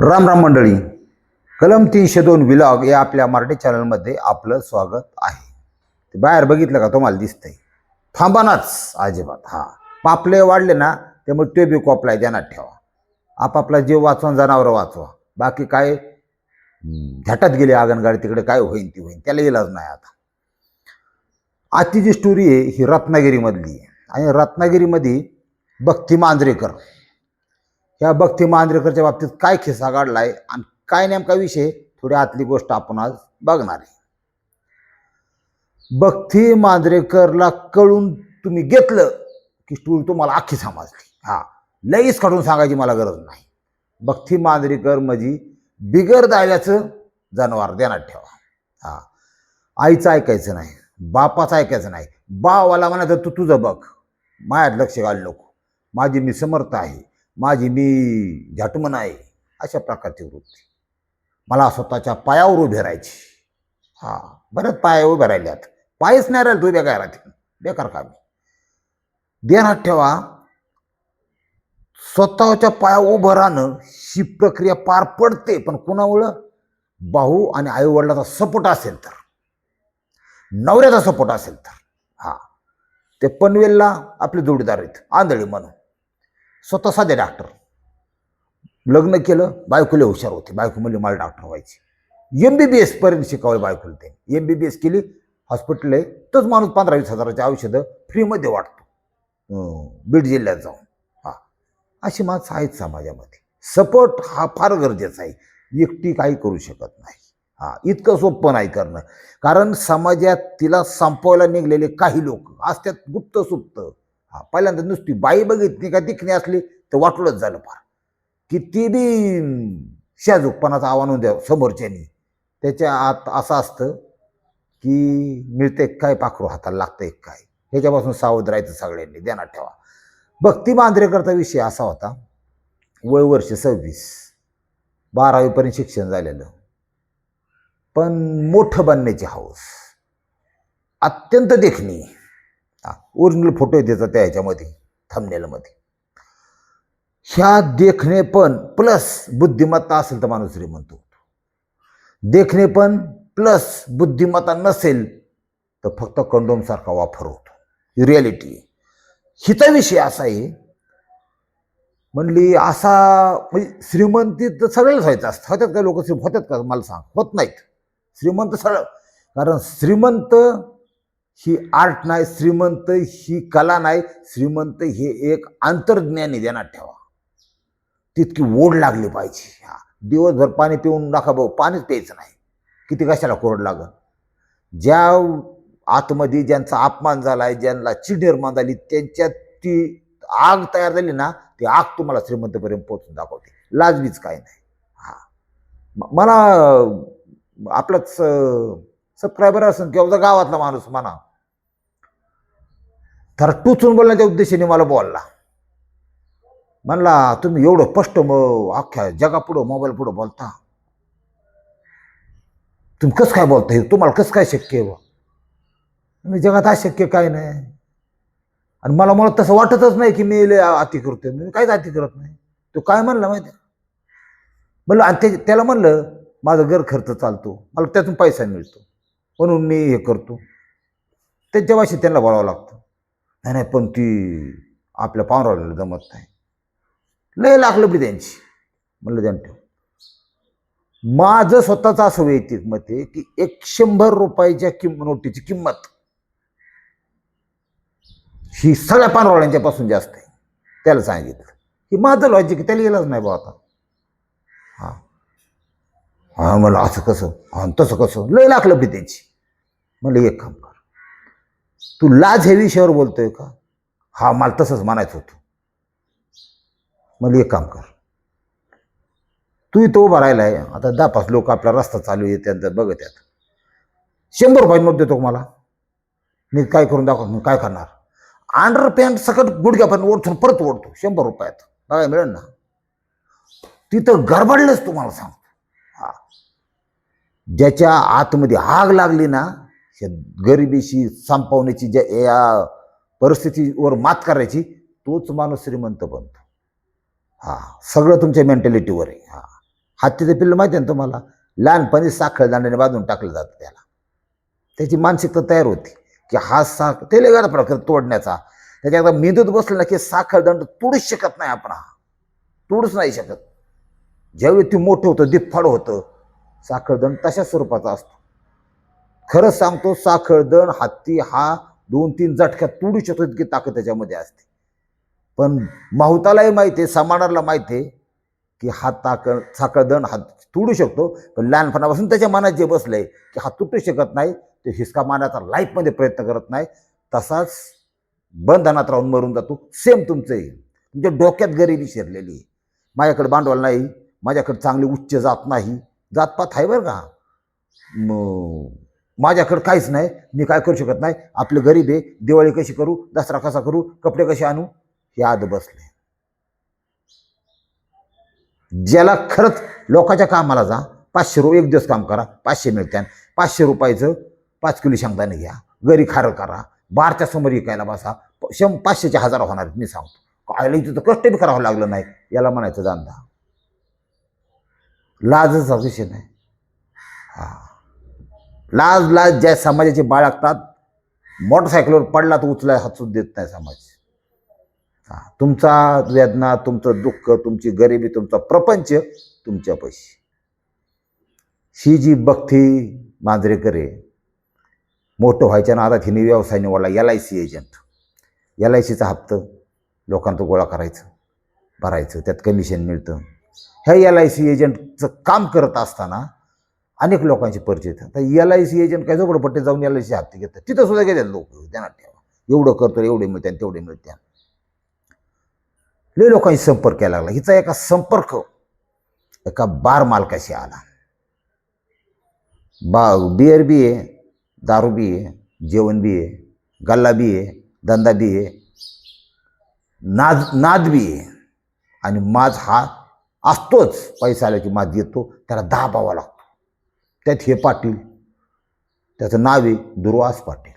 राम राम मंडळी. कलम तीनशे दोन विलॉग या आपल्या मराठी चॅनलमध्ये आपलं स्वागत आहे. ते बाहेर बघितलं का तुम्हाला दिसतंय. थांबानाच अजिबात. हा. पापले वाढले ना त्यामुळे ते बी कोपलाय ध्यानात ठेवा. आपापला जीव वाचवा जनावरं वाचवा. बाकी काय? झटात गेली आगनगाडी तिकडे काय होईन ती होईन त्याला इलाज नाही आता. आजची जी स्टोरी आहे ही रत्नागिरीमधली आहे. आणि रत्नागिरीमध्ये भक्ती मांजरेकर. ह्या भक्ती मांजरेकरच्या बाबतीत काय खिस्सा काढला आहे आणि काय नेमका विषय थोडी आतली गोष्ट आपण आज बघणार आहे. भक्ती मांजरेकरला कळून तुम्ही घेतलं की स्टूल तुम्हाला अख्खी समजली. हा लईच काढून सांगायची मला गरज नाही. भक्ती मांजरेकर म्हणजे बिगर दाव्याचं जनावर देण्यात ठेवा. हा आईचं ऐकायचं नाही बापाचं ऐकायचं नाही. बावाला म्हणायचं तू तुझं बघ मायात लक्ष घालू नको. माझी मी समर्थ आहे. माझी मी झाटमन आहे अशा प्रकारची वृत्ती. मला स्वतःच्या पायावर उभे राहायची. हा बरंच पाया उभे राहिल्यात पायच नाही राहिले तू बेकार राहते बेकार कामी देण्यात ठेवा स्वतःच्या पाया उभं राहणं ही प्रक्रिया पार पडते पण कुणामुळं? भाऊ आणि आईवडिलाचा सपोर्ट असेल तर. नवऱ्याचा सपोर्ट असेल तर. हा. ते पनवेलला आपले जोडीदार आहेत आंधळी म्हणून. स्वतः साधे डॉक्टर. लग्न केलं बायकोले हुशार होते. बायको म्हणली मला डॉक्टर व्हायचे एम बी बी एसपर्यंत शिकावं बायकोला ते एम बी बी एस केली हॉस्पिटल आहे तोच माणूस पंधरा वीस हजाराची औषधं फ्रीमध्ये वाटतो. बीड जिल्ह्यात जाऊन. हा. अशी माणसं आहेत समाजामध्ये. सपोर्ट हा फार गरजेचा आहे. एकटी काही करू शकत नाही. हा इतकं सोपं नाही करणं. कारण समाजात तिला संपवायला निघलेले काही लोक असतात गुप्त सुप्त पहिल्यांदा नुसती बाई बघितली का दिखणी असली तर वाटलंच झालं फार. किती बी शाजूकपणाचं आव्हान द्या समोरच्यानी. त्याच्या आत असं असतं की मिळते काय पाखरू हाताला लागतं एक काय. ह्याच्यापासून सावध राहायचं सगळ्यांनी ध्यानात ठेवा. भक्ती मांजरेकरचा विषय असा होता वय वर्ष सव्वीस. बारावीपर्यंत शिक्षण झालेलं. पण मोठं बनण्याची हौस अत्यंत देखणी. हां ओरिजिनल फोटो आहे त्याचा त्या ह्याच्यामध्ये थंबनेलमध्ये ह्या देखणे पण प्लस बुद्धिमत्ता असेल तर माणूस श्रीमंत होतो. देखणे पण प्लस बुद्धिमत्ता नसेल तर फक्त कंडोमसारखा वापर होतो. ही रियालिटी आहे. हिचा विषय असा आहे म्हणली असा म्हणजे श्रीमंती तर सगळ्याच व्हायचं असतं. होत्यात का लोक श्री होत्यात का? मला सांग. होत नाहीत. श्रीमंत सरळ कारण श्रीमंत ही आर्ट नाही श्रीमंत ही कला नाही श्रीमंत हे एक अंतर्ज्ञानी देण्यात ठेवा. तितकी ओढ लागली पाहिजे. हा दिवसभर पाणी पिऊन नका भाऊ पाणीच प्यायचं नाही. किती कशाला कोरड लागल? ज्या आतमध्ये ज्यांचा अपमान झाला आहे ज्यांना चिड निर्माण झाली त्यांच्यात ती आग तयार झाली ना ती आग तुम्हाला श्रीमंतपर्यंत पोहोचून दाखवते. लाजवीच काय नाही. हा. मला आपलाच सबस्क्रायबर असेल किंवा गावातला माणूस म्हणा तर टोचून बोलण्याच्या उद्देशाने मला बोलला. म्हणला तुम्ही एवढं स्पष्ट मग अख्ख्या जगापुढं मोबाईल पुढं बोलता. तुम्ही कसं काय बोलता हे? तुम्हाला कसं काय शक्य आहे बा? मी जगात अशक्य काय नाही. आणि मला मला तसं वाटतच नाही की मी अति करतोय. मी काहीच अति करत नाही. तो काय म्हणला माहिती आहे? म्हणलं आणि ते त्याला म्हणलं माझं घर खर्च चालतो. मला त्यातून पैसा मिळतो. म्हणून मी हे करतो. त्यांच्या भाषेत त्यांना बोलावं लागतं. नाही नाही पण ती आपल्या पाहुणरावल्याला जमत नाही. लय लागलं बी त्यांची. म्हणलं त्यांना ठेव. माझं स्वतःचं असं वैयक्तिक मत आहे की एक शंभर रुपयाच्या किंम नोटीची किंमत ही सगळ्या पानवाळ्यांच्या पासून जास्त आहे. त्याला सांगितलं. की माझं लॉजिक त्याला गेलंच नाही बा आता. हां. हां मला असं कसं? हां तसं कसं? लय लागलं बी त्याची. म्हणलं एक काम तू लाज हे विषयावर बोलतोय का? हा मला तसंच म्हणायचं होतं. मला एक काम कर. तू इथं उभा राहिलाय. आता दहा पाच लोक आपला रस्ता चालू आहे त्यांचं बघत आहेत. शंभर रुपयांमध्ये मत देतो मला? मी काय करून दाखव मी काय करणार? अंडर पॅन्ट सकट गुडघ्यापर्यंत ओढतो परत ओढतो शंभर रुपयात. बघायला मिळेल ना? तिथं गडबडलंच तुम्हाला सांगतो. हा. ज्याच्या आतमध्ये आग लागली ना हे गरिबीशी संपवण्याची ज्या या परिस्थितीवर मात करायची तोच माणूस श्रीमंत बनतो. हां सगळं तुमच्या मेंटॅलिटीवर आहे. हां. हत्तीचं पिल्लं माहिती आहे ना तुम्हाला? लहानपणी साखळ दांड्याने बांधून टाकलं जातं त्याला. त्याची मानसिकता तयार होती की हा साख ते लय प्रकार तोडण्याचा. त्याच्या एकदा मेंदूत बसलं ना की साखळ दंड तोडूच शकत नाही आपण हा. तोडूच नाही शकत. ज्यावेळी ती मोठं होतं दिप्फाड होतं साखळदंड तशा स्वरूपाचा असतो. खरंच सांगतो साखळदण हत्ती हा दोन तीन झटक्यात तुडू शकतो इतकी ताकद त्याच्यामध्ये असते. पण माहुतालाही माहिती आहे समानाला माहिती आहे की हा ताक साखळदण हा तुडू शकतो पण लहानपणापासून त्याच्या मनात जे बसलंय की हा तुटू शकत नाही तो हिसका मारण्याचा लाईफमध्ये प्रयत्न करत नाही तसाच बंधनात राहून मरून जातो. सेम तुमचंही. तुमच्या डोक्यात गरिबी शिरलेली आहे. माझ्याकडे भांडवल नाही माझ्याकडे चांगली उच्च जात नाही. जातपात आहे बरं का? माझ्याकडं काहीच नाही मी काय करू शकत नाही. आपले गरीब आहे दिवाळी कशी करू दसरा कसा करू कपडे कसे आणू? हे आद बसले. ज्याला खरंच लोकांच्या कामाला जा पाचशे रुपये एक दिवस काम करा पाचशे मिळत्यान पाचशे रुपयाचं पाच किलो शेंगदाणे घ्या घरी खारं करा बारच्या समोर विकायला बसा प- शं पाचशेचे हजार होणार मी सांगतो. कायला इथं कष्ट बी करावं लागलं नाही याला म्हणायचं धंदा लाजचा विषय नाही. हा. लाज लाज ज्या समाजाचे बाळगतात मोटरसायकलवर पडला तर उचला हातून देत नाही समाज. तुमचा वेदना तुमचं दुःख तुमची गरिबी तुमचा प्रपंच तुमच्या पैशी. ही जी बघती मांजरेकर आहे मोठं व्हायच्या नादात हिने व्यवसाय निवडला L I C agent L I सीचा हप्तं लोकांचं गोळा करायचं भरायचं त्यात कमिशन मिळतं. ह्या एल आय सी एजंटचं काम करत असताना अनेक लोकांचे परिचय आता तर एल आय सी एजंट काय झोपडपट्टी जाऊन एल आय सी हप्ते घेतात. तिथं सुद्धा घेतात लोक. ध्यानात ठेवा. एवढं करतो एवढे मिळते तेवढे मिळते. लय लोकांशी संपर्क यायला लागला. हिचा एका संपर्क एका बार मालकाशी आला. बा बिअर बी आहे दारू बी आहे जेवण बी आहे गल्ला बी आहे धंदा बी आहे नाद नाद बी आहे आणि माझ हा असतोच. पैसा आला की माझ येतो. त्याला दहा पावा लागतो. त्यात हे पाटील त्याचं नाव आहे दुर्वास पाटील.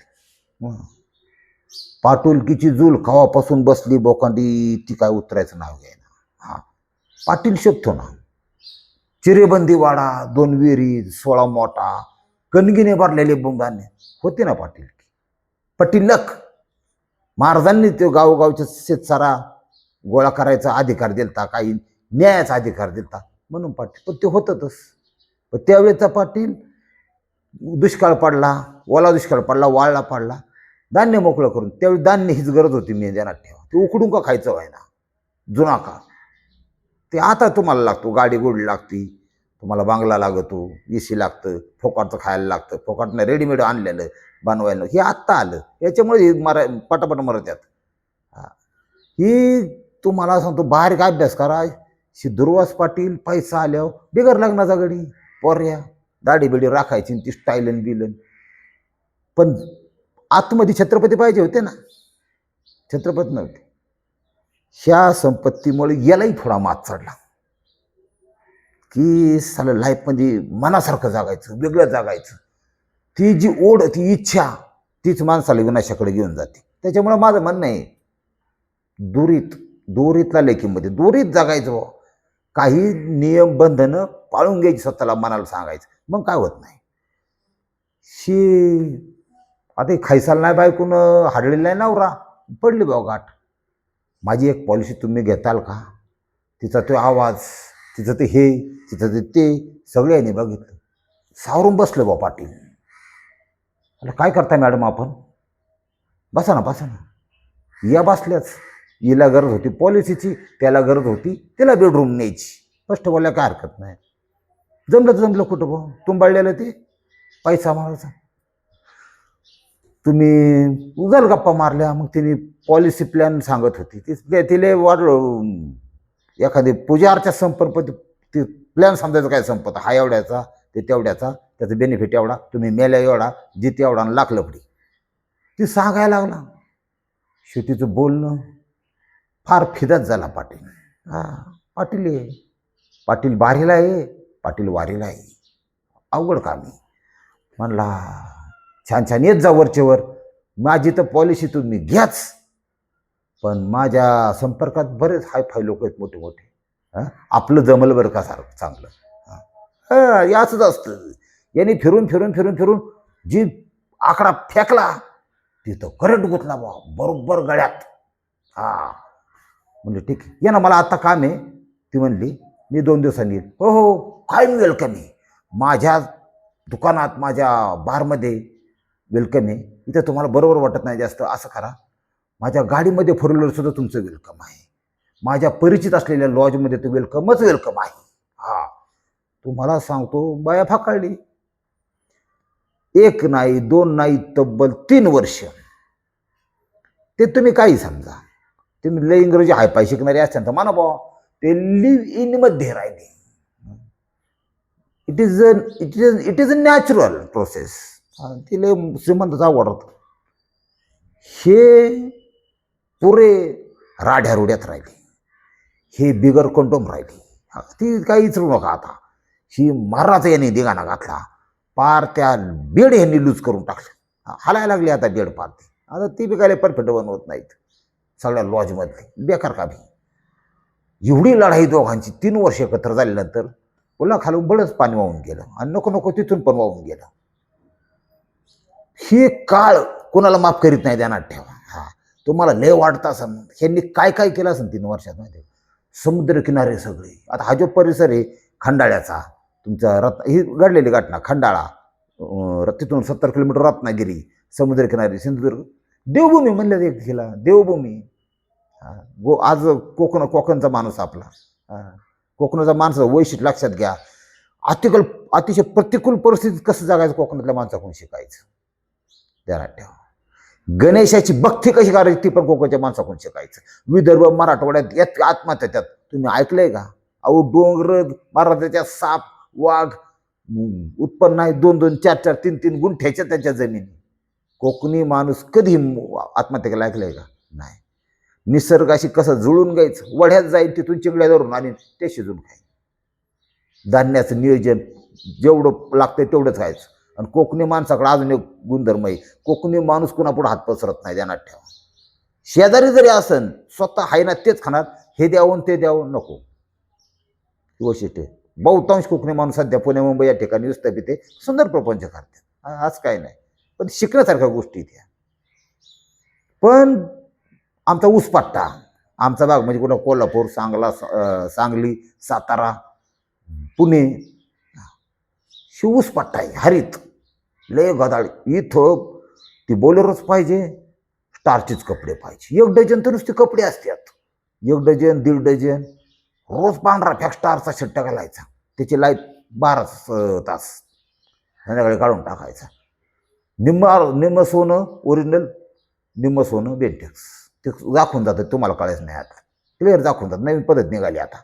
पाटुलकीची जूल कवापासून बसली बोकांडी ती काय उतरायचं नाव घ्यायना. हा. पाटील शोधतो ना. चिरेबंदी वाडा दोन विहिरी सोळा मोठा कणगीने भरलेले बोंगाने. होते ना पाटील पटीलक. महाराजांनी ते गावोगावचे शेतसारा गोळा करायचा अधिकार दिलता काही न्यायाचा अधिकार दिलता म्हणून पाटील. पण ते होतच पण त्यावेळेचा पाटील दुष्काळ पडला ओला दुष्काळ पडला वाळला पडला धान्य मोकळं करून त्यावेळी धान्य हीच गरज होती मी ध्यानात ठेवा. ते उकडून का खायचं व्हायना जुना काळ. ते आता तुम्हाला लागतो गाडी गोडी लागती तुम्हाला बांगला लागतो ए सी लागतं फोकाटचं खायला लागतं फोकाटनं रेडीमेड आणलेलं बनवायला. हे आत्ता आलं. याच्यामुळे हे मरा पटापट मरत्यात हा. ही तुम्हाला सांगतो बाहेर काय अभ्यास करा. ही दुर्वास पाटील पैसा आल्यावर बिगर लग्नाचा गडी. पोर्या दाढी बिडी राखायची आणि ती स्टायलन बिलन. पण आतमध्ये छत्रपती पाहिजे होते ना. छत्रपती नव्हते. ह्या संपत्तीमुळे यालाही थोडा मात चढला. की साला म्हणजे मनासारखं जागायचं वेगळं जागायचं. ती जी ओढ ती इच्छा तीच माणसाला विनाशाकडे घेऊन जाते. त्याच्यामुळं माझं म्हणणं आहे दुरीत दोरीतला लेखीमध्ये दोरीत जगायचं काही नियम बंधनं पाळून घ्यायची स्वतःला मनाला सांगायचं. मग काय होत नाही. शी आता खायसाल नाही बायकून हाडलेला नाही नवरा. पडली भाऊ गाठ. माझी एक पॉलिसी तुम्ही घेताल का? तिचा तो आवाज तिचं ते हे तिचं ते ते सगळ्यांनी बघितलं. सावरून बसलं बा पाटील. अरे काय करताय मॅडम आपण? बसा ना बसा ना. या बसल्याच. हिला गरज होती पॉलिसीची त्याला गरज होती त्याला बेडरूम न्यायची. स्पष्ट बोलायला काय हरकत नाही. जमलं तर जमलं कुठं भाऊ? तुंबाळलेलं ते? पैसा मारायचा. तुम्ही उगाल गप्पा मारल्या मग तिने पॉलिसी प्लॅन सांगत होती. ती ते- तिले वाढ एखादी पूजा अर्चा संपर्क ते प्लॅन समजायचं काय संपत? हा एवढ्याचा ते तेवढ्याचा त्याचं बेनिफिट एवढा तुम्ही मेल्या एवढा जिथे एवढा आणि लाख लफडी. ती सांगायला लागला. शेतीचं बोलणं फार फिदत झाला पाटील. हा पाटील आहे पाटील बारीला आहे पाटील वारीला आहे अवघड कामी म्हणला छान छान येत जा वरचेवर माझी तर पॉलिसी तुम्ही घ्याच. पण माझ्या संपर्कात बरेच हाय फाय लोक आहेत मोठे मोठे. हां आपलं जमलं बरं का सारखं चांगलं. हां याचंच असतं. यांनी फिरून फिरून फिरून फिरून जी आकडा फेकला तिथं करंट गुतला बा बरोबर गळ्यात. हा. म्हणले ठीक या ये ना मला आत्ता काम आहे. ती म्हणली मी दोन दिवसांनी येईल हो हो काय मी वेलकम आहे? माझ्या दुकानात माझ्या बारमध्ये वेलकम आहे. इथं तुम्हाला बरोबर वाटत नाही जास्त असं करा. माझ्या गाडीमध्ये फोर व्हीलरसुद्धा तुमचं वेलकम आहे. माझ्या परिचित असलेल्या लॉजमध्ये तर वेलकमच वेलकम आहे. हा तुम्हाला सांगतो बाया फाकाळली. एक नाही दोन नाही तब्बल तीन वर्ष. ते तुम्ही काही समजा. तुम्ही लय इंग्रजी हायपाय शिकणारे असतात तर माना बुवा ते लिव्ह इनमध्ये राहिले. It is a it is it is a natural process ती लय श्रीमंतच आवडत हे पुरे राढ्या रुड्यात राहिले. हे बिगर कंटोम राहिली. ती काही विचारू नका आता. ही महाराज यांनी दिगाणा घातला. पार त्या बेड यांनी लूज करून टाकलं. हालायला लागली आता बेड पार ती आता ती बी काय परफेक्ट बनवत नाहीत. सगळ्या लॉजमधले बेकार का बी एवढी लढाई दोघांची तीन वर्ष एकत्र झाल्यानंतर पुन्हा खालून बळच पाणी वाहून गेलं आणि नको नको तिथून पण वाहून गेलं. हे काळ कोणाला माफ करीत नाही ध्यानात ठेवा. हा. तुम्हाला लय वाटता असं ह्यांनी काय काय केलं असेल तीन वर्षात माहिती समुद्रकिनारे सगळे. आता हा जो परिसर आहे खंडाळ्याचा तुमचा रत्न ही घडलेली घटना खंडाळा तिथून सत्तर किलोमीटर रत्नागिरी समुद्रकिनारी सिंधुदुर्ग देवभूमी म्हणलं एक तिला. देवभूमी. गो आज कोकण कोकणचा माणूस आपला. कोकणाचा माणसं वैशिष्ट्य लक्षात घ्या. अतिकल अतिशय प्रतिकूल परिस्थितीत कसं जगायचं कोकणातल्या माणसाकडून शिकायचं? ध्यानात ठेवा. गणेशाची भक्ती कशी करायची ती पण कोकणच्या माणसाकडून शिकायचं. विदर्भ मराठवाड्यात यात आत्महत्या त्यात. तुम्ही ऐकलंय का? अहो डोंगर मराठ्याच्या साप वाघ उत्पन्न आहे. दोन दोन चार चार तीन तीन गुंठ्याच्या त्यांच्या जमिनी. कोकणी माणूस कधी आत्महत्या केला ऐकलंय का? नाही. निसर्गाशी कसं जुळून घ्यायचं? वढ्यात जाईल तिथून चिंगड्या धरून आणि ते शिजून खायचं धान्याचं नियोजन जेवढं लागतं तेवढंच खायचं आणि कोकणी माणसाकडे अजून एक गुणधर्म आहे. कोकणी माणूस कुणापुढे हात पसरत नाही ध्यानात ठेवा. शेजारी जरी असन स्वतः आहे ना तेच खाणार. हे द्यावं ते द्यावं नको. ही वैशिष्ट्य आहे. बहुतांश कोकणी माणूस सध्या पुणे मुंबई या ठिकाणी विस्थापित सुंदर प्रपंच करतात आज काय नाही. पण शिकण्यासारख्या गोष्टी त्या. पण आमचा ऊसपट्टा आमचा भाग म्हणजे कुठं कोल्हापूर सांगला सांगली सातारा पुणे ही. ऊसपट्टा आहे हरित. लय गदाळ. इथं ती बोलेरोच पाहिजे स्टारचेच कपडे पाहिजे. एक डझन तर नुसते कपडे असतात. एक डझन दीड डझन. रोज पांढरा फॅक स्टारचा शट्टा घालायचा. त्याची लाइट बारा स- तास संध्याकाळी काढून टाकायचा. निम्म निम्म सोनं ओरिजिनल निम्म सोनं बेंटेक्स ते दाखवून जातं तुम्हाला कळायचं नाही आता. क्लिअर दाखवून जातं नवीन पद्धत निघाली आता.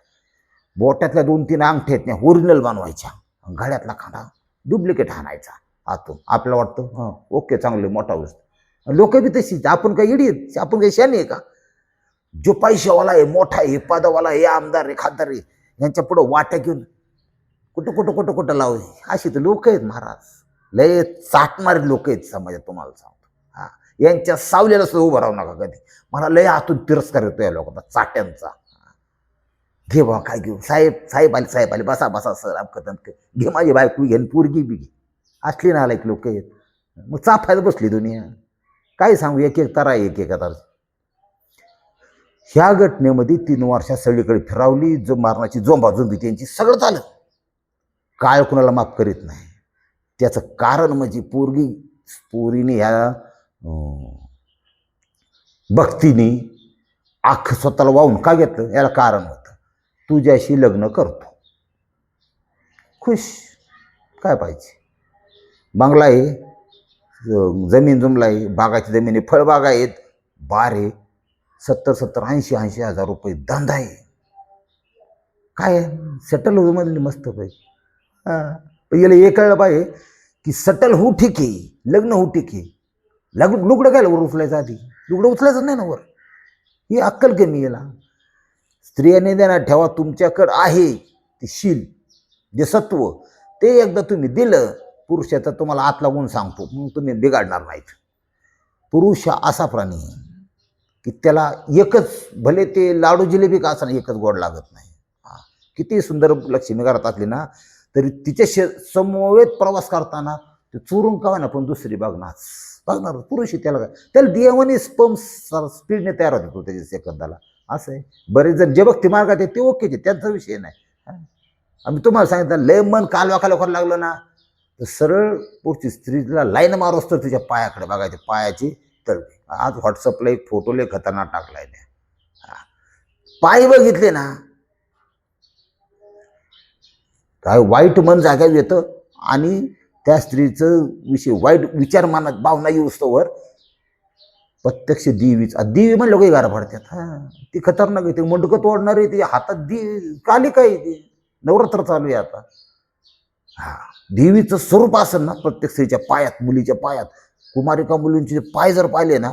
बोटातल्या दोन तीन अंगठ्या आहेत ओरिजिनल बनवायच्या. घड्यातला खांदा डुप्लिकेट आणायचा आतून. आपल्याला वाटतं हां ओके चांगले मोठा गोष्ट लोक बी तशीच आपण काही इडी आहेत आपण काही शाने आहे का? जो पैशावाला आहे मोठा आहे पदावाला आहे आमदार आहे खासदार आहे यांच्या पुढं वाट्या घेऊन कुठं कुठं कुठं कुठं लावू अशी तर लोक आहेत महाराज. लय चाटणारे लोक आहेत समाजात तुम्हाला सांगतो. हां. यांच्या सावलेला सुद्धा उभं राहू नका कधी. मला लय आतून तिरस्कार येतो या लोकांचा चाट्यांचा. घे बा काय घेऊ? साहेब साहेब आले साहेब आले. बसा बसा सर अपकत घे माझी बायको घे पोरगी बी घे. असली ना एक लोक आहेत. मग चाफायला बसली दुनिया. काय सांगू एक एक तारा एक एक तारा. ह्या घटनेमध्ये तीन वर्षात सगळीकडे फिरावली. जो मारण्याची जोंबाजोंबी त्यांची सगळं झालं. काळ कुणाला माफ करीत नाही. त्याचं कारण म्हणजे पोरगी पोरीने ह्या भक्तीने आख स्वतःला वाहून का घेतलं? याला कारण होतं. तुझ्याशी लग्न करतो. खुश. काय पाहिजे? बंगला आहे. जमीन जुमला आहे. बागाची जमीन आहे फळबागा आहेत. बार आहे. सत्तर सत्तर ऐंशी ऐंशी हजार रुपये धंदा आहे. काय? सेटल होऊ म्हणले मस्त पैकी. हां. याला हे कळलं पाहिजे की सटल हो ठीक आहे लग्न हो ठीक. आहे लग्न लुगडं काय वर उचलायचं आधी. लुगडं उचलायचं नाही ना वर. ही अक्कल कमी याला. स्त्रियाने देणार ठेवा तुमच्याकडं आहे ते शील जे सत्व. ते एकदा तुम्ही दिलं पुरुषाचा तुम्हाला आत लागून सांगतो. मग तुम्ही बिघाडणार नाहीत. पुरुष हा असा प्राणी आहे की त्याला एकच भले ते लाडू जिलेबी का असं एकच गोड लागत नाही. हा किती सुंदर लक्ष्मी घरात असली ना तरी तिच्या शे समवेत प्रवास करताना ते चोरून का ना पण दुसरी बघणार बघणार पुरुष आहे त्याला काय? त्याला देवानी स्पम स्पीडने तयार होतो त्याच्या सेकंदाला. असं आहे. बरेच जण जे भक्ती मार्गात आहे ते ओकेचे त्यांचा विषय नाही. आम्ही तुम्हाला सांगितलं लय मन कालवा कालवा लागलं ना. तर सरळ पुढची स्त्रीला लाईन मारोस तर तिच्या पायाकडे बघायचे. पायाची तर आज व्हॉट्सअपला एक फोटो लय खतरनाक टाकलाय हा. पाय बघितले ना काय वाईट मन जाग्यावर येतं आणि त्या स्त्रीचं विषय वाईट विचार मानत भावना येऊस्तोवर प्रत्यक्ष देवीच. देवी म्हणलं काही गारा हा ती खतरनाक आहे. ते मुंडकं तोडणार आहे ती. हातात दी काली काय ती? नवरात्र चालू आहे आता. हा देवीचं स्वरूप असेल ना प्रत्येक स्त्रीच्या पायात मुलीच्या पायात. कुमारिका मुलींचे पाय जर पाहिले ना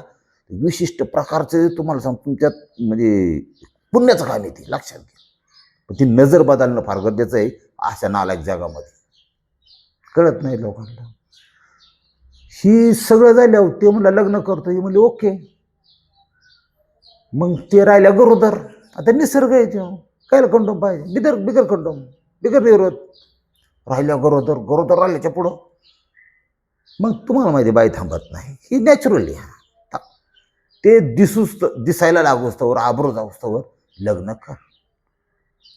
विशिष्ट प्रकारचे तुम्हाला सांग तुमच्यात म्हणजे पुण्याचं काम येते लक्षात घ्या. पण ती नजर बदलणं फार गरजेचं आहे. अशा नालायक जगामध्ये. कळत नाही लोकांना. ही सगळं झाल्यावर ते म्हणलं लग्न करतो ही म्हणली ओके. मग ते राहिल्या गरोदर. आता निसर्ग आहे तो. कायला कंडोम पाहिजे? बिदर बिगर कंडोम बिगर विरोध राहिल्या गरोदर. गरोदर राहिल्याच्या पुढं. मग तुम्हाला माहिती बाई थांबत नाही. ही नॅचरली ते दिसूस दिसायला लागूस्तवर आबरो जाऊस्तवर लग्न कर.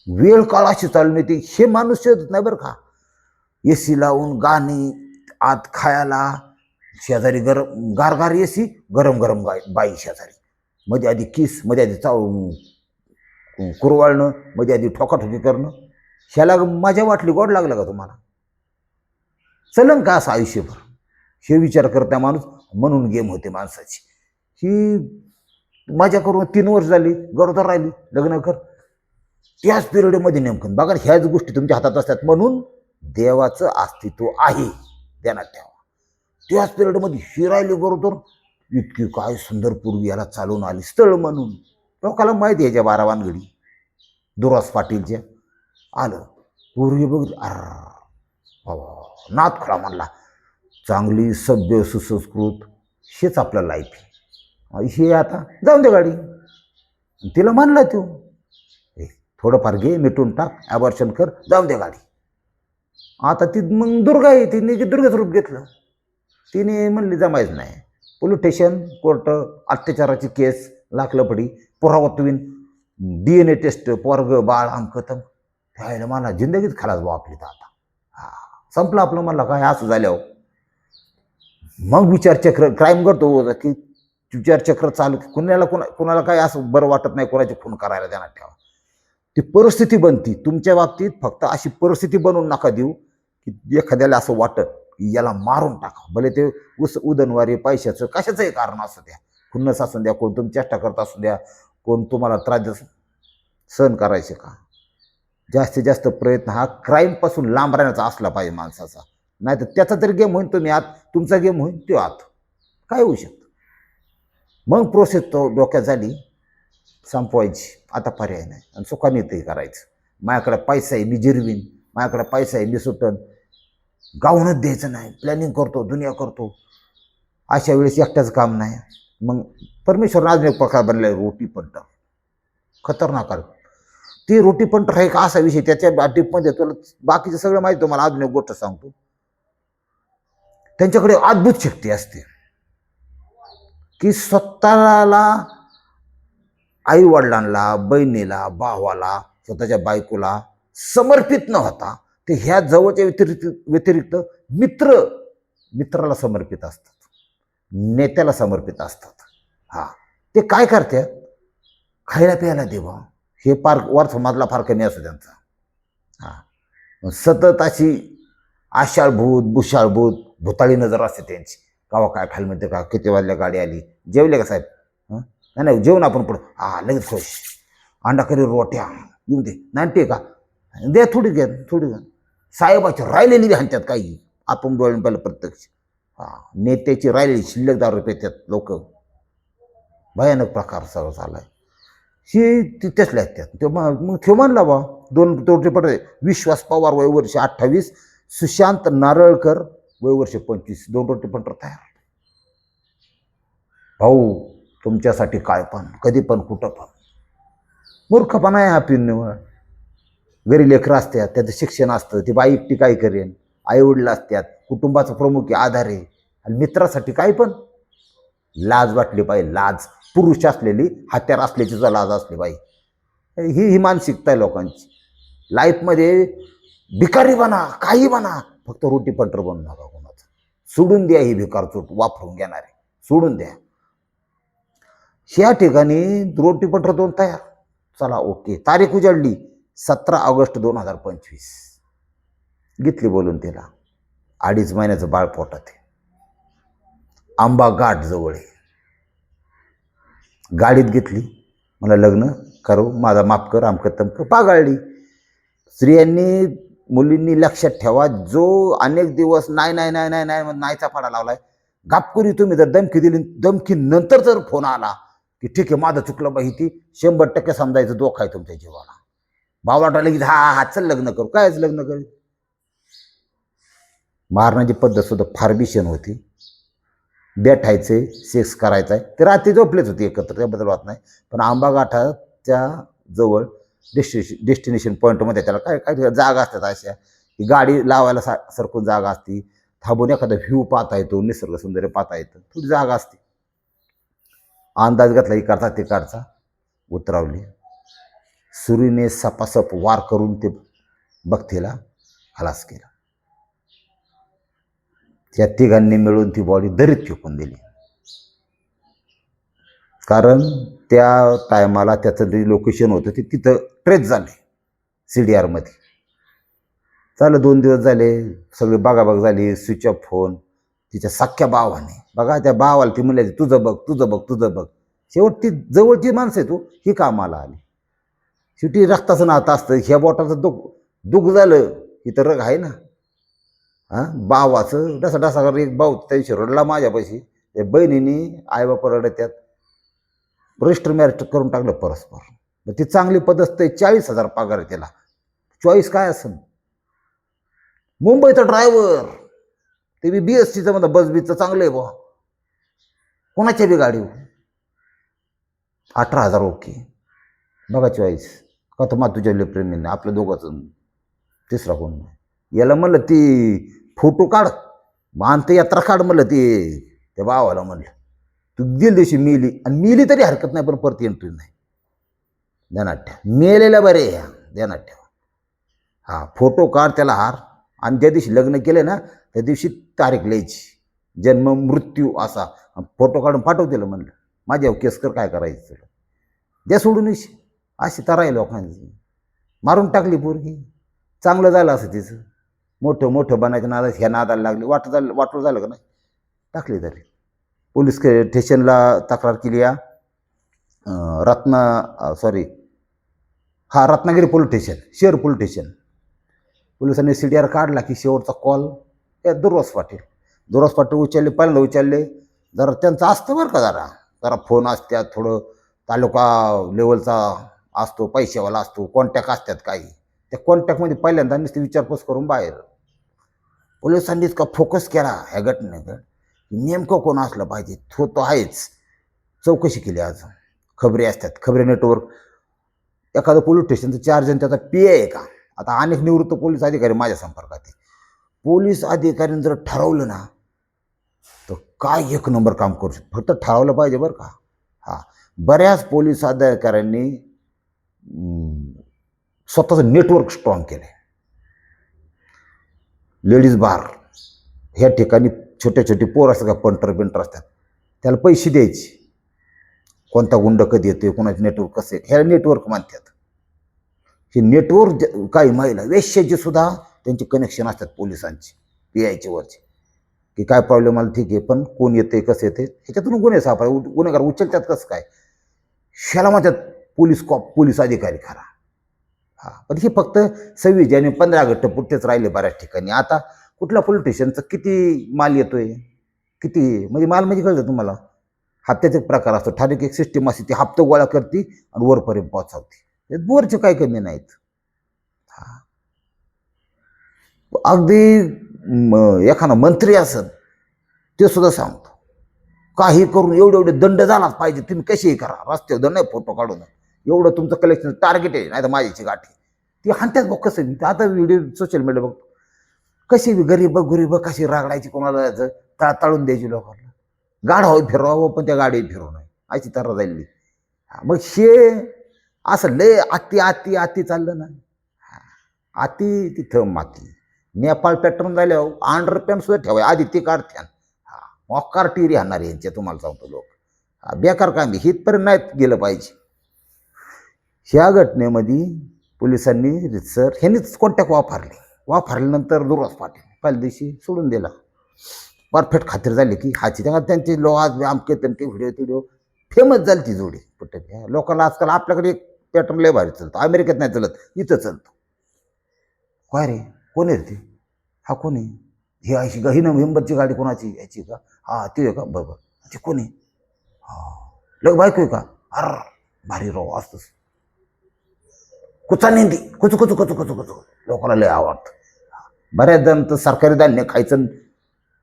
वेळ काळाशी चालून येते. हे माणूस शोधत नाही बरं का? ए सी लावून गाणी आत खायला शेजारी गरम गारगार ए सी गरम गरम गाय बाई शेजारी. मध्ये आधी किसमध्ये आधी चाव कुरवाळणं मध्ये आधी ठोकाठोकी करणं. ह्याला मजा वाटली गोड लागलं का तुम्हाला? चलन का असं आयुष्यभर? हे विचार करता माणूस म्हणून गेम होते माणसाची. ही मजा करून तीन वर्ष झाली गरोदर राहिली. लग्न कर. त्याच पिरियडमध्ये नेमकं. बघा ह्याच गोष्टी तुमच्या हातात असतात म्हणून देवाचं अस्तित्व आहे. ध्यानात ठेवा. त्याच पिरियडमध्ये ही राहिली बरोबर इतकी काय सुंदर पूर्वी याला चालून आली स्थळ म्हणून. लोकाला माहिती आहे ज्या बारा वानगडी. दुरास पाटीलच्या. आलं. पूर्वी बघितलं. अर बाबा नाथ खुळा म्हणला. चांगली सभ्य सुसंस्कृत हेच आपलं लाईफ आहे. हे आता जाऊन दे गाडी. तिला म्हणला तो. थोडंफार घे मिटून टाक ॲबॉर्शन कर जाऊ दे गाडी. आता ती मग दुर्गा आहे तिने जे दुर्गाचं रूप घेतलं तिने म्हणली जमायच नाही. पोलीस स्टेशन कोर्ट अत्याचाराची केस लाखलपडी पुरावत्वीन डी एन ए टेस्ट पोरग बाळ अंकतम त्याला मला जिंदगीच खालाच भाऊ आपली तर आता. हा संपलं आपलं म्हणलं काय असं झाल्यावर हो. मग विचारचक्र क्राईम करतो हो, की विचारचक्र चालू कुणाला कुणा कुणाला काय असं बरं वाटत नाही कोणाची खून करायला त्यांना ठेवा. ती परिस्थिती बनती. तुमच्या बाबतीत फक्त अशी परिस्थिती बनवून नका देऊ की एखाद्याला असं वाटत की याला मारून टाका. भले ते उस उदनवारी पैशाचं कशाचंही कारण असू द्या. खुन्नस असू द्या कोण तुम्ही चेष्टा करत असू द्या कोण तुम्हाला त्रास सहन करायचे का? जास्तीत जास्त प्रयत्न हा क्राईमपासून लांब राहण्याचा असला पाहिजे माणसाचा. नाही तर त्याचा तरी गेम होईल तुम्ही आत तुमचा गेम होईल तो आत. काय होऊ शकतं? मग प्रोसेस तो डोक्यात झाली. संपवायची. आता पर्याय नाही. आणि सुखाने ते करायचं. माझ्याकडे पैसा आहे मी जिरवीन. माझ्याकडे पैसा आहे मी सुटन. गाऊनच द्यायचं नाही. प्लॅनिंग करतो दुनिया करतो. अशा वेळेस एकट्याचं काम नाही. मग परमेश्वर अजून एक प्रकार बनला आहे रोटी पंटर खतरनाक ती रोटी पंटर आहे का असा विषय त्याच्या टिपमध्ये तुला बाकीचं सगळं माहिती तुम्हाला अजून एक गोष्ट सांगतो. त्यांच्याकडे अद्भुत शक्ती असते. की स्वतःला आई वडिलांना बहिणीला भावाला स्वतःच्या बायकोला समर्पित न होता ते ह्या जवळच्या व्यतिरिक्त व्यतिरिक्त मित्र मित्राला समर्पित असतात. नेत्याला समर्पित असतात. हा. ते काय करतात? खायला प्यायला देवा. हे फार वरसमाजला फार कमी असतो त्यांचा. हा. सतत अशी आषाढभूत भुषाळभूत भुताळी नजर असते त्यांची. कावा काय खायला म्हणते का? किती वाजल्या गाडी आली? जेवले का साहेब? नाही नाही जेवण आपण पुढं. हा लगेच खुश अंडा करी रोट्या येऊ दे. नाही ते का द्या थोडी घ्या थोडी घ्या साहेबाची राहिलेली बी हाणतात काही. आपण डोळ्यानं पाहिलं प्रत्यक्ष. हा नेत्याची राहिलेली शिल्लक दारू पेतात लोक. भयानक प्रकार सर्व झाला आहे हे ती त्यातल्या आहेत त्यात. ते मग मग ठेव म्हणला बा. दोन तोटे पडले. विश्वास पवार वय वर्ष अठ्ठावीस. सुशांत नारळकर वय वर्ष पंचवीस. दोन रोटे पंटर तयार. भाऊ तुमच्यासाठी काय पण कधी पण कुठं पण. मूर्खपणा आहे हा पिन घरी लेकरं असतात त्याचं शिक्षण असतं ती बाई एकटी काय करेन? आई वडील असतात कुटुंबाचा प्रमुख आधार आहे. आणि मित्रासाठी काय पण. लाज वाटली पाहिजे लाज. पुरुष असलेली हत्यार असल्याची जर लाज असली पाहिजे ही ही मानसिकता आहे लोकांची. लाईफमध्ये भिकारी बना काही बना. फक्त रोटी पंटर बनू नका कोणाचं. सोडून द्या ही भिकार चोट वापरून घेणारे. सोडून द्या. ह्या ठिकाणी रोटी दोन तयार. चला ओके. तारीख उजाडली. सतरा ऑगस्ट दोन हजार पंचवीस. घेतली बोलून तिला. अडीच महिन्याचं बाळ पोटात आंबा घाट जवळ आहे. गाडीत घेतली. मला लग्न करू माझा माफ कर आमक तमकं पागाळली. स्त्रियांनी मुलींनी लक्षात ठेवा जो अनेक दिवस नाही नाही नाही नाही नाही नाहीचा फाडा लावलाय. गापकुरी तुम्ही जर धमकी दिली धमकी नंतर जर फोन आला की ठीक आहे माझं चुकलं बाई ती. शंभर टक्के समजायचं दोख आहे तुमच्या जीवाला. भावलाटा लगेच हा हा चल लग्न करू. कायच लग्न करू? मारण्याची पद्धत सुद्धा फार भीषण होती. बेठायचे सेक्स करायचा आहे ते रात्री झोपलेच होते एकत्र त्याबद्दल वाट नाही. पण आंबागाठाच्या जवळ डेस्टिनेशन डेस्टिनेशन पॉईंटमध्ये त्याला काय काय जागा असतात अशा. की गाडी लावायला सा सरकून जागा असती. थांबून एखादा व्ह्यू पाहता येतो निसर्ग सौंदर्य पाहता येतं. थोडी जागा असते. अंदाज घातला इकडचा तिकडचा उतरावली. सुरीने सपासप वार करून ते बघतीला हलास केला. त्या तिघांनी मिळून ती बॉडी दरीत फेकून दिली. कारण त्या टायमाला त्याचं जे लोकेशन होतं ते तिथं ट्रेस झाले सी डी आरमध्ये चालं दोन दिवस झाले सगळे बागाबाग झाली स्विच ऑफ फोन तिच्या सख्या भावाने. बघा त्या भावाला ती म्हणले तुझं बघ तुझं बघ तुझं बघ. शेवट ती जवळची माणसं आहे तू ही कामाला आली. शेवटी रक्ताचं नातं असतं ह्या बोटाचं दुख दुःख झालं इथं रग आहे ना. हां? भावाचं डसा डसा एक भाऊ त्या दिवशी रडला माझ्यापाशी. त्या बहिणीने आईबापा रडत्यात. रजिस्टर मॅरेज करून टाकलं परस्पर. मग ती चांगली पद्धत आहे चाळीस हजार पगार आहे त्याला चॉईस काय असेल मुंबईचा ड्रायव्हर. ते बी बी एस टीचं म्हणतं बस बीचं चांगलं आहे बुवा. कोणाच्या बी गाडी अठरा हजार ओके. बघा चॉईस का तर मा तुझ्या प्रेमीने आपल्या दोघांचं. तिसरा कोण नाही. याला म्हणलं ती फोटो काढ. मानत यात्रा काढ म्हणलं ती. त्या भावाला म्हणलं. तू गेल दिवशी मिली आणि मिली तरी हरकत नाही पण परत एंट्री नाही. ध्यानात ठेवा. मेलेल्या बरे ह्या ध्यानात ठेवा. हा फोटो काढ त्याला हार. आणि ज्या दिवशी लग्न केले ना त्या दिवशी तारीख लिहायची. जन्म मृत्यू असा. फोटो काढून पाठवतेलं म्हणलं. माझ्या केसकर काय करायचं? तुला द्या सोडून अशी तराय लोकांची. मारून टाकली पोरगी. चांगलं झालं असं तिचं. मोठं मोठं बनायचं नादा ह्या नादाला लागली. वाट झालं वाटलं झालं का नाही? टाकली तरी. पोलीस के- स्टेशनला तक्रार केली या. रत्ना सॉरी हा रत्नागिरी पोलीस स्टेशन शेअर पोलीस स्टेशन. पोलिसांनी सी डी आर काढला की शेवटचा कॉल. हे दुर्वास पाटील. दुर्वास पाटील उचलले पहिल्यांदा उचलले. जरा त्यांचं असतं बरं का जरा? जरा फोन असतात थोडं तालुका लेवलचा असतो पैसेवाला असतो कॉन्टॅक्ट असतात काही. त्या कॉन्टॅक्टमध्ये पहिल्यांदा नुसती विचारपूस करून बाहेर. पोलिसांनी इतका फोकस केला ह्या घटनेकडे नेमकं कोण असलं पाहिजे? तो तो आहेच. चौकशी केली आज. खबरी असतात खबरी नेटवर्क एखादं पोलीस स्टेशनचं चार्ज आणि त्याचा पी आहे का? आता अनेक निवृत्त पोलीस अधिकारी माझ्या संपर्कात आहे पोलीस अधिकाऱ्यानं जर ठरवलं ना तर काय एक नंबर काम करू शकतो? फक्त ठरवलं पाहिजे बरं का? हां. बऱ्याच पोलीस अधिकाऱ्यांनी स्वतःचं नेटवर्क स्ट्रॉंग केलं लेडीज बार ह्या ठिकाणी छोटे छोटे पोर असतात का पंटर पिंटर असतात त्याला पैसे द्यायचे. कोणता गुंड कधी येतोय कोणाचे नेटवर्क कसे ह्या नेटवर्क मानतात. हे नेटवर्क काही महिला वेश्याची सुद्धा त्यांचे कनेक्शन असतात पोलिसांची पी आयचे वरचे. की काय प्रॉब्लेम आला ठीक आहे पण कोण येते कसं येते ह्याच्यातून गुन्हे सापडा. गुन्हेगार उचलतात कसं काय? शाला म्हणतात पोलीस कॉप पोलीस अधिकारी खरा. हा पण हे फक्त सव्वीस जानेवारी पंधरा ऑगस्ट पुरतेच राहिले बऱ्याच ठिकाणी. आता कुठल्या पोलीस स्टेशनचं किती माल येतोय? किती? म्हणजे माल म्हणजे कळतं तुम्हाला? हप्त्याचे प्रकार असतो. ठराविक एक सिस्टीम असते ती हप्ता गोळा करते आणि वरपर्यंत पोहोचवते. वरचे काही कमी नाहीत हा अगदी एखादा मंत्री असत ते सुद्धा सांगतो. काही करून एवढे एवढे दंड झालाच पाहिजे तुम्ही कसेही करा? रस्त्यावर दंड नाही फोटो काढून. एवढं तुमचं कलेक्शन टार्गेट आहे नाही तर माझ्याची गाठी. ती हाणत्यात बघ कसं. बी. आता व्हिडिओ सोशल मीडिया बघतो. कशी बी गरीब गरीब कशी रागडायची कोणाला जायचं ता ताळून द्यायची लोकांना. गाढावं फिरवावं पण त्या गाडी फिरवू नये. अशी तर जाईल मग शे असं लय आती आती आती चाललं ना. आती तिथं माती. नेपाळ पॅटर्न झाल्यावर अंडर रुपयांसुद्धा सुद्धा ठेवाय. आधी ती काढत्यान हा मोकार टिरी आणणार यांचे तुम्हाला सांगतो लोक. हा, बेकार काम हितपर्यंत नाहीत गेलं पाहिजे. ह्या घटनेमध्ये पोलिसांनी रितसर ह्यांनीच कॉन्टॅक्ट वापरले. वापरल्यानंतर दुर्वास पाटील पहिल्या दिवशी सोडून दिला. परफेक्ट खात्री झाली की हाची त्यांना त्यांचे लो आज आमके त्यांचे व्हिडिओ तिडिओ फेमस झाली ती जोडी. कुठे लोकांना आजकाल आपल्याकडे एक पॅटर्न लय भारी चालतो. अमेरिकेत नाही चालत इथं चालतो. काय रे. कोण आहे रे ते? हा कोण आहे? ही अशी ही नोव्हेंबरची गाडी कोणाची याची का? हा ती आहे का? बरं ते कोण आहे? हा. लग बायको आहे का? अर भारी राव असतंच. कुचा नेंदी. कुचू कुचू कुचू कुचू कुचू. लोकांना लय आवडतं. बऱ्याच जण तर सरकारी धान्य खायचं आणि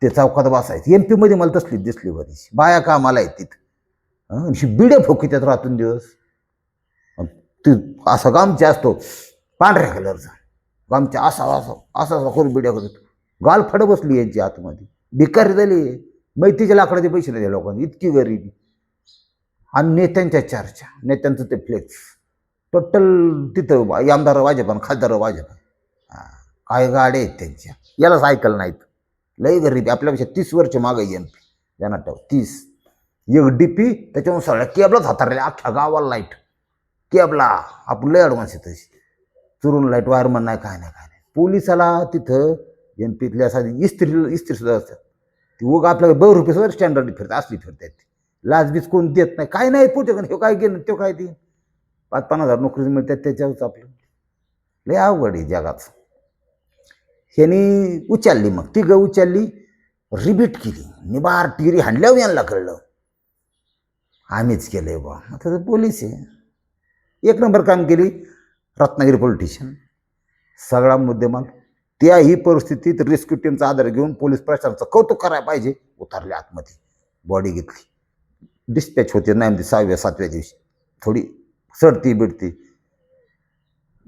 ते चौकात बसायचं. एम पीमध्ये मला तसली दिसली बरीच बाया कामाला आहेत तिथं. अशी अशी बिड्या फोकित्यात राहतून दिवस. ती ते असा काम जास्त पांढऱ्या कलरचा. आमच्या असा असा असा असा करून बिड्या करत गाल फड बसली यांची आतमध्ये. भिकारी झाली. मैतीच्या लाकडाचे पैसे नाही त्या लोकांनी. इतकी गरिबी. आणि नेत्यांच्या चर्चा. नेत्यांचं ते फ्लेक्स टोटल तिथं आमदार भाजप आणि खासदार भाजप हा, काय गाड्या आहेत त्यांच्या? यालाच ऐकलं नाहीत. लई गरिबी. आपल्यापेक्षा तीस वर्ष मागे एम पी त्यांना ठेव. तीस. एक डी पी त्याच्यामुळे सगळ्या केबलाच हातारले अख्ख्या गावाला लाइट केबला आपण लय ॲडव्हान्स आहे तशी. चुरून लाइट वायरमन नाही काय नाही काय नाही. पोलिसाला तिथं एम पीतल्या साधी इस्त्री इस्त्री सुद्धा असतात. ती उगा आपल्याला बर रुपये सुद्धा स्टँडर्ड फिरतात असली फिरतात ती. कोण देत नाही. काय नाही पुढे हे काय गेलं तो काय देईन? पाच पन्नास हजार नोकरी मिळतात त्याच्यावरच आपलं. लय अवघड आहे जगात ह्यानी उचलली मग ती ग उचलली रिपीट केली. निबार टिरी हाणल्यावर यांना कळलं. आम्हीच केलंय बा आता तर पोलीस आहे. एक नंबर काम केली. रत्नागिरी पोलिटिशियन सगळा मुद्देमाल त्याही परिस्थितीत रेस्क्यू टीमचा आधार घेऊन पोलीस प्रशासनाचं कौतुक करायला पाहिजे उतरले आतमध्ये. बॉडी घेतली. डिस्पॅच होते नाही म्हणते सहाव्या सातव्या दिवशी. थोडी सडती बिडती.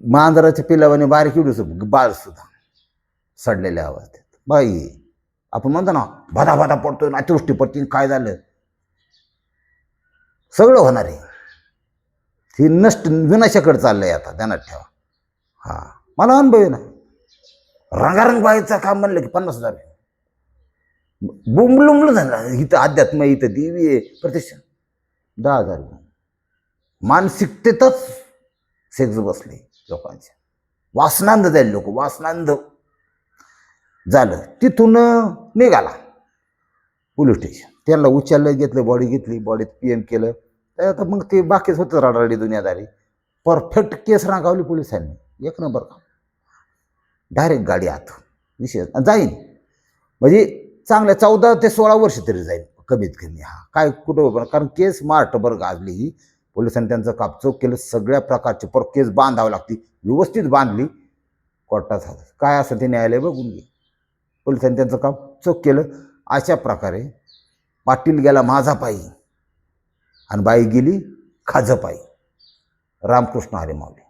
मांजराच्या पिलावाने बारीक एवढंच बाळ सुद्धा सडलेल्या अवस्थेत. बाई आपण म्हणतो ना भदा भदा पडतोय ना अतिवृष्टी पडतील काय झालं? सगळं होणार आहे. ही नष्ट विनाशाकडे आहे आता ध्यानात ठेवा. हा मला अनुभव आहे ना. रंगारंग व्हायचं काम म्हणलं की पन्नास हजार बुमलुमलं झालं. इथं अध्यात्म इथं देवी आहे प्रतिष्ठा. दहा हजार मानसिकतेतच सेक्स बसले लोकांच्या वासनांद जाईल लोक वासनांद. झालं. तिथून निघाला. Police station. त्यांना उचललं घेतलं बॉडी घेतली बॉडीत पी एम केलं. तर आता मग ते बाकीच होतं रडारडी दुनियादारी. परफेक्ट केस रागावली पोलिसांनी. एक नंबर काम. डायरेक्ट गाडी आत. विशेष. जाईन. म्हणजे चांगल्या चौदा ते सोळा वर्ष तरी जाईल कमीत कमी. हा. काय कुठं पण. कारण केस मार्टभर गाजली ही. पोलिसांनी त्यांचं कापचोक केलं. सगळ्या प्रकारचे पर केस बांधावं लागती. व्यवस्थित बांधली. कोर्टात काय असं ते न्यायालय बघून घे. पोलिसांनी त्यांचं काम चोख केलं. अशा प्रकारे पाटील गेला माझा पायी. आणि बाई गेली खाजपाई पायी. रामकृष्ण हरे माऊली.